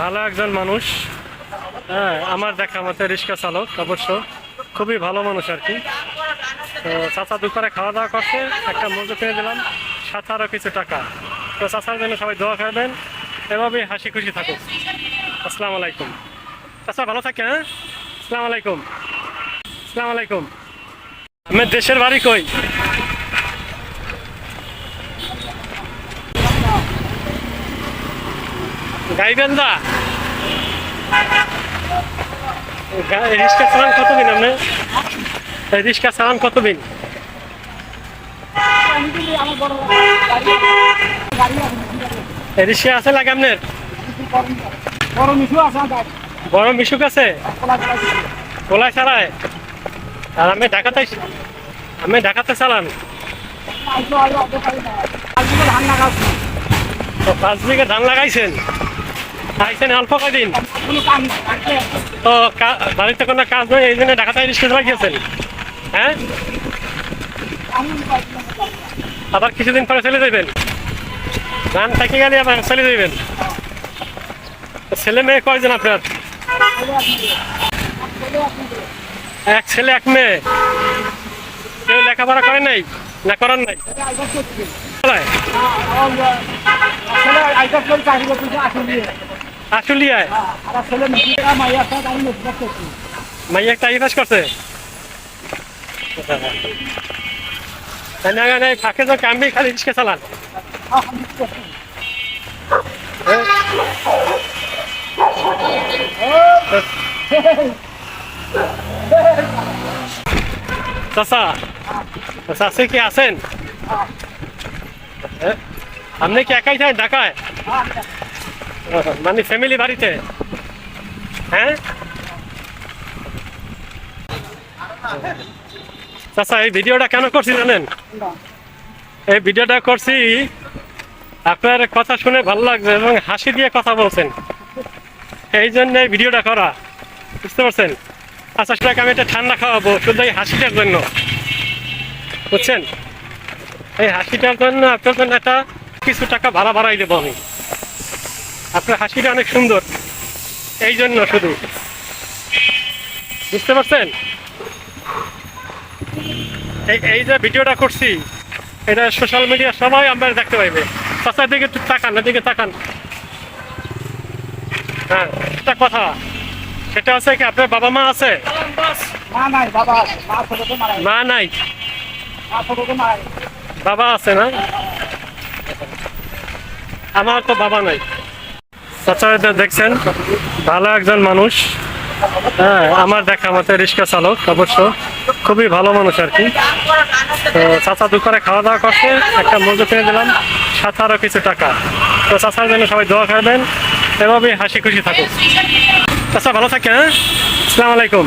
ভালো একজন মানুষ। হ্যাঁ আমার দেখা মতে রিক্সা চালক, অবশ্য। খুবই ভালো মানুষ আর কি। তো চাচা দুপুরে খাওয়া দাওয়া করছে, একটা মজু কিনে দিলাম সাথে আরও কিছু টাকা। তো চাচার জন্য সবাই দোয়া করবেন, এভাবেই হাসি খুশি থাকুক। আসসালামু আলাইকুম। চাচা ভালো থাকে হ্যাঁ? আসসালামু আলাইকুম। আসসালামু আলাইকুম। আমার দেশের বাড়ি কই? গাইবেন্দা? গা- রিক্সা চালান আপনি? চালান আছে বড় মিশুক আছে কলা কলা কোলায় চালায়? আর আমি ঢাকাতে আমি ঢাকাতে চালান? পাঁচ বিঘা ধান লাগাইছেন? তো বাড়িতে কোনো কাজ হ্যাঁ? আবার কিছুদিন পরে চলে যাবেন ধান থেকে গেলে আবার চলে যাবেন ছেলে মেয়ে কয়জন আপনার? এক ছেলে, এক মেয়ে। কেউ লেখাপড়া করে নাই না করার নাই? আইসো করে চাকরি করতেছে আসলে আশুলিয়ায় আর ছেলে মিশু টাকা মাইয়া সাথে আমি নতুন করছি মাইয়া একটা ইফাস করছে। তাই না না ফাঁকে তো কামবি খালি রিক্সা চালান। আমি করছি চাচা চাষে কি আছেন? এ, আপনি কি একাই থাকেন ঢাকায়? মানে ফ্যামিলি বাড়িতে? হ্যাঁ? চাচা, এই ভিডিওটা কেন করছি জানেন? এই ভিডিওটা করছি আপনার কথা শুনে ভালো লাগছে এবং হাসি দিয়ে কথা বলছেন। এই জন্য এই ভিডিওটা করা। বুঝতে পারছেন? আচ্ছা সেটাকে আমি একটা ঠান্ডা খাওয়াবো, শুধু এই হাসিটার জন্য। বুঝছেন? এই হাসিটার জন্য আপনার জন্য একটা কিছু টাকা ভাড়া ভাড়াই দেবো আমি। আপনার হাসিটা অনেক সুন্দর। এই জন্য শুধু। বুঝতে পারছেন? এই এই যে ভিডিওটা করছি এটা সোশ্যাল মিডিয়া সবাই আমরা দেখতে পাইবে। চাচার দিকে একটু তাকান এদিকে তাকান। হ্যাঁ একটা কথা। সেটা হচ্ছে কি আপনার বাবা মা আছে? মা নাই আছে। বাবা আছে না? আমার তো বাবা নাই। চাচা দেখছেন, ভালো একজন মানুষ। হ্যাঁ আমার দেখা মতে রিক্সা চালক অবশ্য। খুবই ভালো মানুষ আর কি। তো চাচা দুপুরে খাওয়া দাওয়া করছে, একটা মুরগি কিনে দিলাম সাথে আরও কিছু টাকা। তো চাচার জন্য সবাই দোয়া করবেন, এভাবেই হাসি খুশি থাকুক। চাচা ভালো থাকে হ্যাঁ? আসসালামু আলাইকুম।